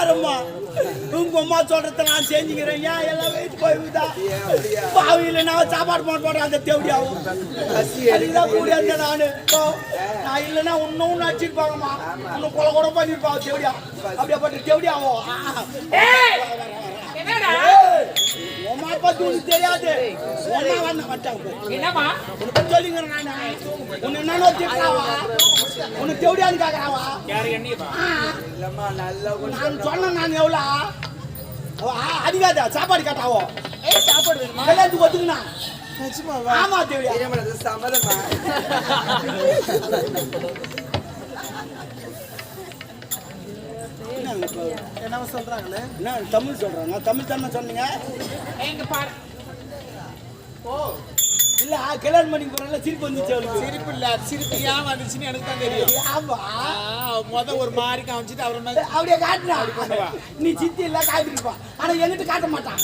யாரம்மா உங்க அம்மா சொல்றத நான் செஞ்சுக்கிறேன். ஏன் எல்லாம் வெயிட் போய்விட்டா பாவியில நான் சாப்பாடு போட போடுறேன் அந்த தேவடியாவும் அதுதான் கூட நானு. நான் இல்லைன்னா இன்னும் நடிச்சிருப்பாங்கம்மா இன்னும் கொலை கூட பண்ணிருப்பாங்க தேவடியா. அப்படியே பட்டு தேவடியாவோ உனக்கு தெரியாது. ஒன்னா வந்து மாட்டாங்க என்னமா உனக்கு சொல்லிங்கிறேன் நானு? உன்னை என்னன்னு திட்டாவா உனக்கு தேவடியான்னு கேக்குறாவா யாரு என்னையமா இல்லம்மா நல்ல நான் சொன்னேன் நான் எவ்வளோ? அவ அ- அடிக்காத. சாப்பாடு கேட்டாவோ? ஏய் சாப்பாடு வேணுமா? ஆமா தேவடியா சம்மதமா? என்ன சொல்றாங்களே? என்ன தமிழ் சொல்றேன் நான் தமிழ் தானே சொன்னீங்க? பாரு இல்ல கல்யாணம் பண்ணி போறல சிரிப்பு வந்துச்சு அவளுக்கு சிரிப்பு இல்ல சிரிப்பு ஏன் வந்துச்சுன்னு எனக்கு தான் தெரியும். ஆமா. முத ஒரு மாதிரி காமிச்சிட்டு மேல அப்படியே காட்டுனா நீ சித்தி இல்ல காட்டிருப்பா ஆனா என்கிட்ட காட்ட மாட்டான்.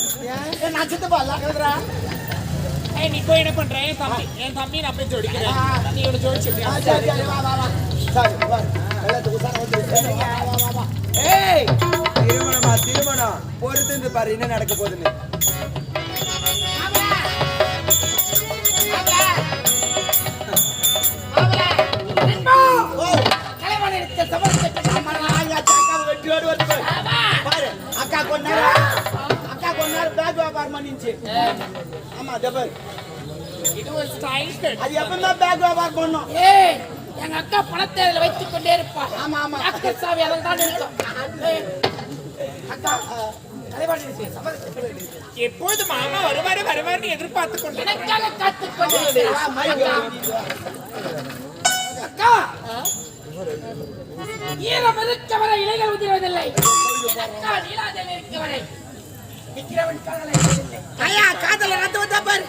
நான் சித்தப்பா இல்ல கேக்குறா ஏய் நீ போய் என்ன பண்ற? என் தம்பி. என் தம்பி நான் போய் ஜோடிக்கிறேன் நீ இவனை ஜோடிச்சு சரி வா வா வா. சரி வா. வந்து சரி, வா வா வா வா. ஏய் திருமணமா திருமணம். பொறுத்து இருந்து பாரு என்ன நடக்க போகுதுன்னு. அக்கா கொஞ்ச நேரம் அக்கா நேரம் பேக் வியாபாரம் பண்ணிச்சு ஆமா பாரு. இது ஒரு ஸ்டைல் அது எப்பவுமே பேக் வியாபாரம் பண்ணும். ஏய் எங்க அக்கா பணத்தை அதுல வைத்துக் கொண்டே இருப்பா ஆமா ஆமா. டாக்டர் சாவி அதில் தான் இருக்கும் அக்கா. எப்போது மாமா வருவாரு வருவாருன்னு எதிர்பார்த்து கொண்டு எனக்காக. வா, மைக் அக்கா, ஈரம் இருக்க வரை இலைகள் உதிர்வதில்லை. அக்கா நீலாதேவி இருக்க வரை. ஐயா காதல ரத்த வந்தா பாரு.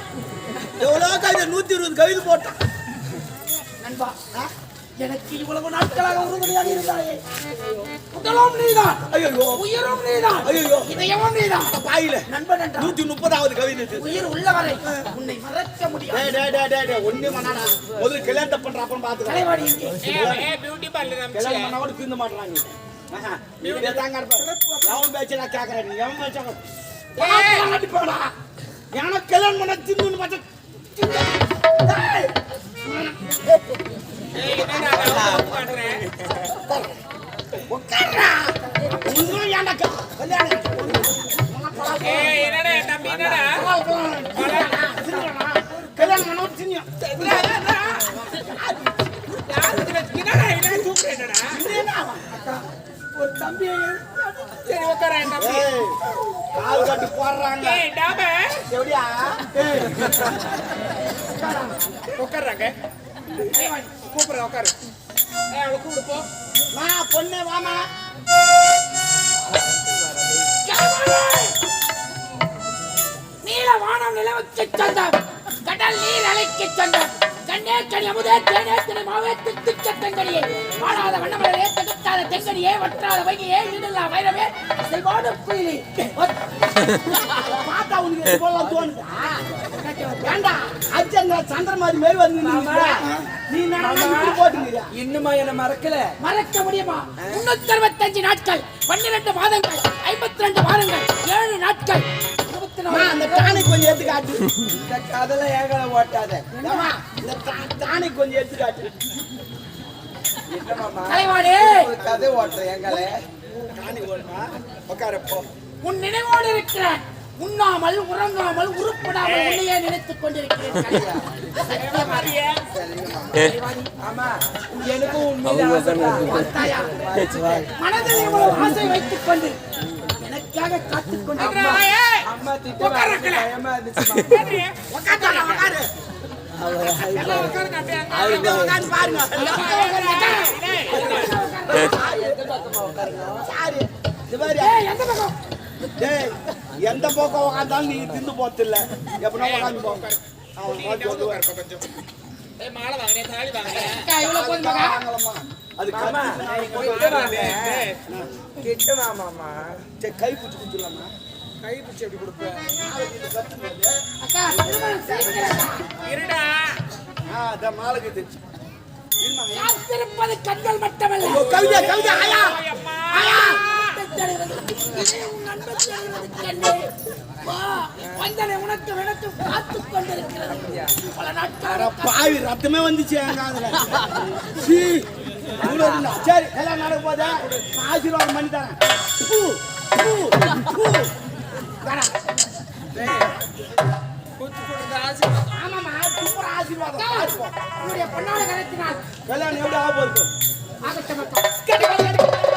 எவ்வளோ கவிதை நூத்தி இருபது கவிதை போட்டான். நண்பா எனக்கு இவ்வளவு நாட்களாக உறுதுணையாக இருந்தாயே. உடலும் நீதான். ஐயோ உயிரும் நீதான். ஐயோ. இதயமும் நீதான். பாயில. நண்பன் என்றால் நூத்தி முப்பதாவது கவிதை உயிர் உள்ளவரை உன்னை மறக்க முடியாது. டேய், டேய், டேய், டேய், டேய், ஒண்ணு பண்ணாடா முதல்ல கல்யாணத்தை பண்ற அப்புறம் தலைவாணி இங்கே. பியூட்டி பார்லர் கல்யாணம் அமிச்சு. பண்ணா கூட திருந்த மாட்டாங்க. எவன் பேச்சு நான் கேக்குறேன் நீ? எவன் பேச்ச எனக்கு கல்யாணம் பண்ண தின்னு பார்த்தா ஒரு தம்பி சரி உட்கார தம்பி கால் கட்டி போடுறாங்க ஏய் உட்கார்றாங்க. கூப்பிடுறேன் உட்காரு. அவளை கூப்பிடு போ. வா பொண்ணு வாமா. நீல வானம் நிலவுக்கு சொந்தம் கடல் நீர் அலைக்கு சொந்தம் கண்ணே கனி அமுதே தேனே தினை மாவே திட்டு சட்டங்கடியே வாடாத வண்ணமலரே தகுத்தாத தெங்கடியே வற்றாத வைகையே ஈடல்லா வைரமே செல்வாடு குயிலி பார்த்தா உனக்கு போலாம் தோணுதா? ஏண்டா? அச்சங்க சந்திரமாதி மாரி வந்து நின்னுக்கிற. நீ போட்டுங்கிறியா இன்னுமா என்ன மறக்கல? மறக்க முடியுமா? முன்னூத்தி அறுபத்தஞ்சு நாட்கள் பன்னிரண்டு மாதங்கள் ஐம்பத்தி ரெண்டு வாரங்கள் ஏழு நாட்கள். அந்த டானிக் கொஞ்சம் எடுத்து காட்டு இந்த கதல ஏகல ஓட்டாத. இந்த டானிக் கொஞ்சம் எடுத்து காட்டு கதை ஓட்டுற எங்களை. டானிக் உட்காரப்போ உன் நினைவோடு இருக்கிறேன். உண்ணாமல் உறங்காமல் உருப்படாமல் உன்னையே நினைத்துக் கொண்டிருக்கிறேன்? மனதில் இவ்வளவு ஆசை வைத்துக் கொண்டு எனக்காக காத்துக் கொண்டு பாருங்க. எந்த பக்கம் டேய் எந்த பக்கம் உட்காந்தாலும் நீ தின்னு போத்தில்ல எப்படின்னா உட்காந்து போ அவன் நீ பார்த்து வந்து வந்து உட்காருப்பா கொஞ்சம். ஏய், மாலை வாங்கினேன், தாலி வாங்கினேன். அக்கா, இவ்வளவு போதுமாக்கா? வாங்கலாமா? அது கிட்ட மாமா கை பிடிச்சி குடுத்துடலாமா கை பிடிச்சு எப்படி கொடுப்ப? அக்கா, திருமணம் செய்கிறேன். இருடா. ஆ அதான் மாலை கட்டு காத்திருப்பது கண்கள் மட்டுமல்ல கவிதை கவிதை ஆயா. ஆயா அன்பை வா வந்தனை உனக்கு விளக்கு காத்துக் கொண்டிருக்கிறது. பல நாட்களாக பாவி ரத்தமே வந்துச்சு என் காதுல. சீ. சரி எல்லாம் நடக்க போதா ஆசீர்வாதம் பண்ணி தரேன். ஆசீர்வாதம். பொன்னாட கரத்தினால் கல்யாணம் எப்படி ஆக போகுது ஆகட்டும்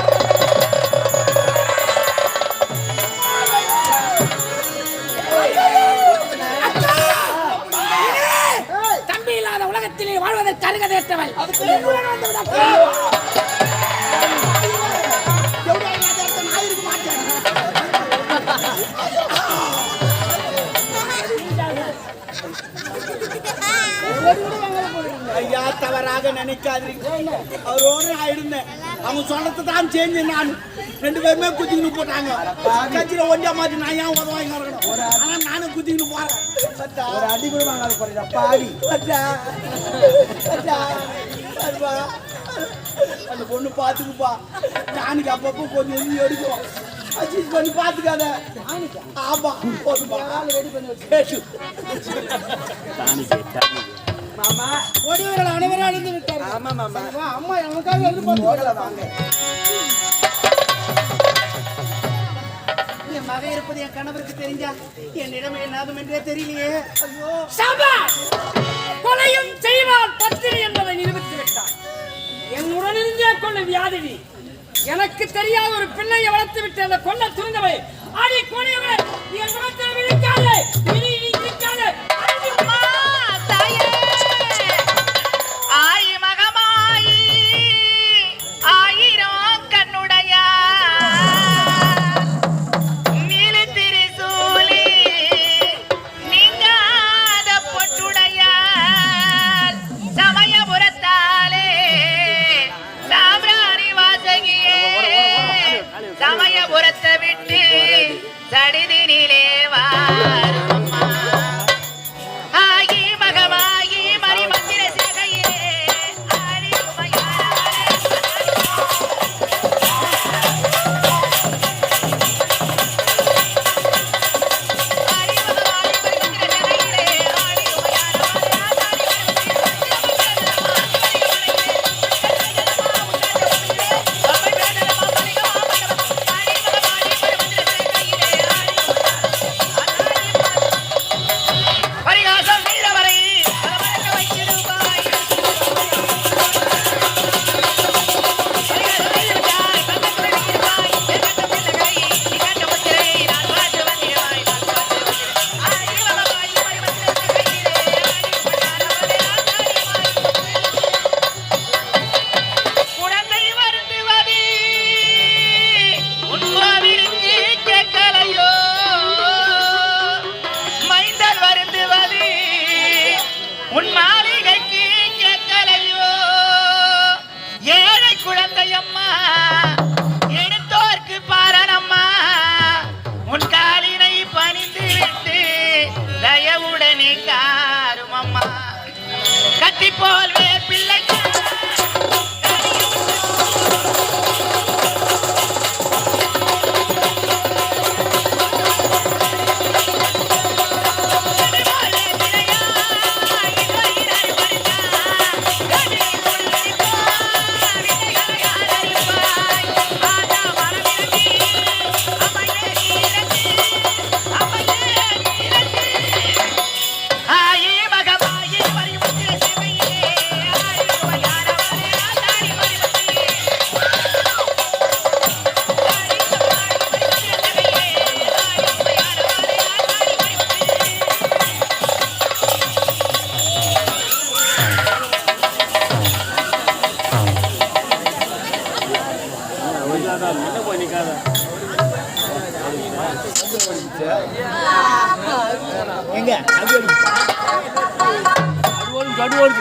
உலகத்திலே வாழ்வதற்கு அருகதேற்றவள் ஐயா தவறாக நினைக்காதீங்க. அவரோட நான் இருந்தேன். அவங்க சொன்னதை தான் செஞ்சு நான். ரெண்டு பேருமே குத்திக்கிட்டு போட்டாங்க. கட்சியில ஒண்டியா மாதிரி நான் ஏன் உதவாங்க குத்திக்கிட்டு போறேன். ஒரு அடி கூட வாங்காத போறீங்க பாடி. அந்த பொண்ணு பாத்துக்குப்பா. டானிக்கு அப்பப்போ கொஞ்சம் எழுதி எடுக்கும். அட்ஜஸ்ட் பண்ணி பாத்துக்காத. ஆமா போதுமா பேசு. மாமா. கொடியவர்கள் அனைவரும் அழிந்து விட்டார் ஆமா மாமா. அம்மா எனக்காக எதிர்பார்த்து போகல வாங்க. என் இருப்பது என் கணவருக்கு தெரிஞ்சா என்னிடம் என்னாகும் என்னதும் என்றே தெரியலையே. ஐயோ. சாபாஷ்! கொலையும் செய்வான் பத்திரி என்பதை நிரூபித்து விட்டான் என் உடனிருந்தே கொள்ளும் வியாதினி. எனக்கு தெரியாத ஒரு பிள்ளையை வளர்த்து விட்டு அந்த கொல்ல துணிந்தவை அடி கொடியவளை என் முகத்தில் இனி விழிக்காதே கத்தி எங்க? அது வருவாய்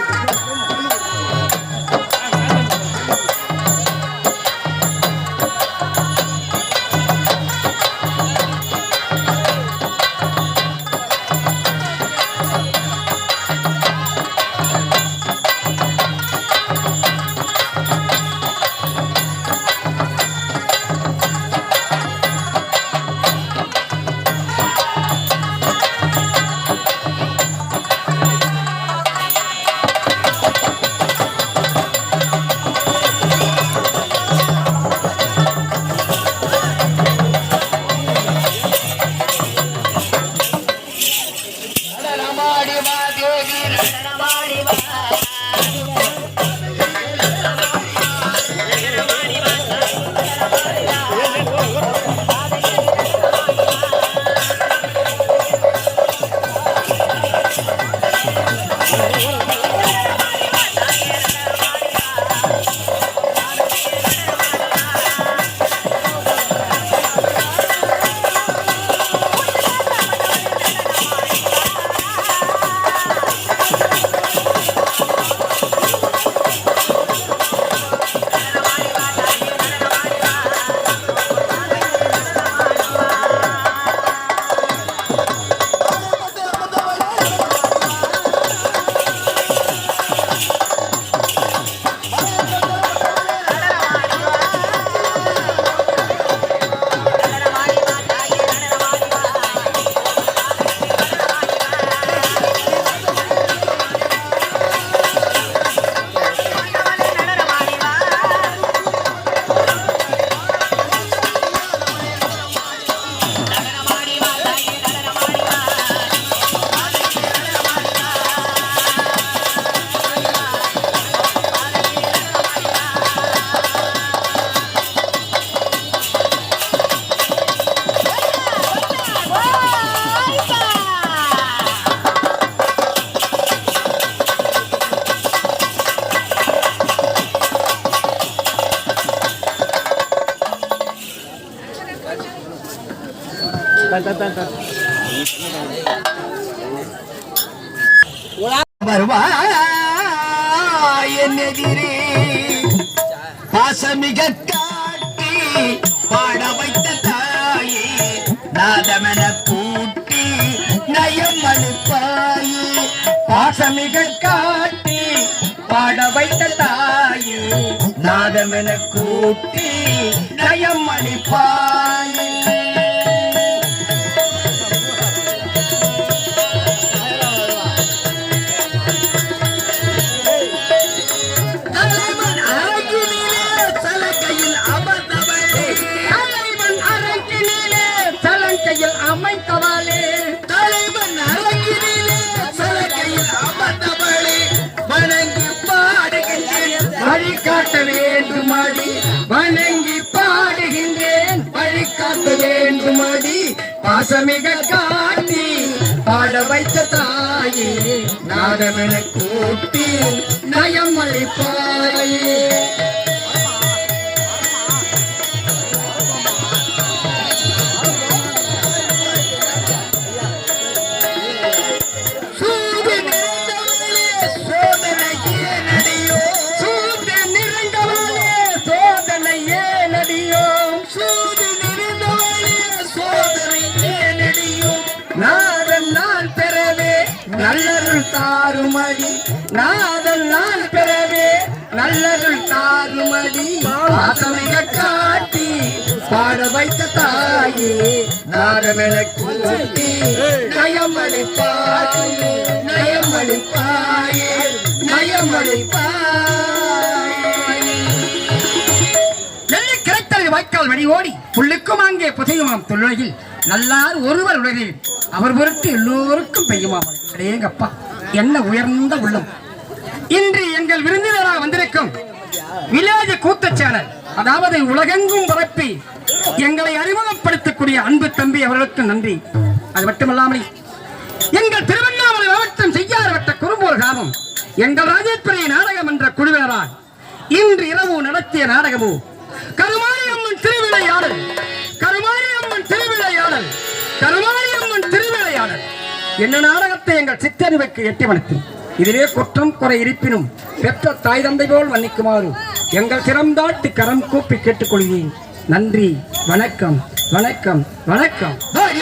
என் பாசமிக காட்டி பாட வைத்த தாயே நாதமென கூட்டி நயம் அனுப்பாயே பாசமிக காட்டி பாட வைத்த தாயே நாதமென கூட்டி நயம் அளிப்பாயே வழிகாட்ட வேண்டுமடி. வணங்கி பாடுகின்றேன். வழிகாட்ட வேண்டுமடி. பாசமிக காட்டி பாட வைத்த தாயே நாதமென கூட்டி நயம் அளிப்பாயே. நாதல் நான் பெறவே நல்லருள் தாருமடி பாசமிக காட்டி பாட வைத்த தாயே நாதமென கூட்டி நயமளிப்பாயே நயமளிப்பாயே நயமளிப்பாயே. நெல்லை கிடைத்தது வாய்க்கால் வழி ஓடி புள்ளுக்கும் அங்கே புதையுமாம் தொல்லுலகில் நல்லார் ஒருவர் உலகில் அவர் பொருட்டு எல்லோருக்கும் பெய்யுமாம். அடேங்கப்பா. என்ன உயர்ந்த உள்ளம். இன்று எங்கள் விருந்தினராக வந்திருக்கும் வில்லேஜ் கூத்த சேனல் அதாவது உலகெங்கும் பரப்பி எங்களை அறிமுகப்படுத்தக்கூடிய அன்பு தம்பி அவர்களுக்கு நன்றி. அது மட்டுமல்லாமல் எங்கள் திருவண்ணாமலை மாவட்டம் செய்யாறு வட்ட குறும்பூர் கிராமம் எங்கள் ராஜேஸ்வரி நாடகம் என்ற குழுவினரால் இன்று இரவு நடத்திய நாடகமோ என்ன நாடகத்தை எங்கள் சித்தறிவுக்கு எட்டி வளர்த்து இதிலே குற்றம் குறை இருப்பினும் பெற்ற தாய் தந்தை போல் மன்னிக்குமாறு எங்கள் சிறந்தாட்டு கரம் கூப்பி கேட்டுக்கொள்கிறேன். நன்றி. வணக்கம். வணக்கம். வணக்கம். ஹரி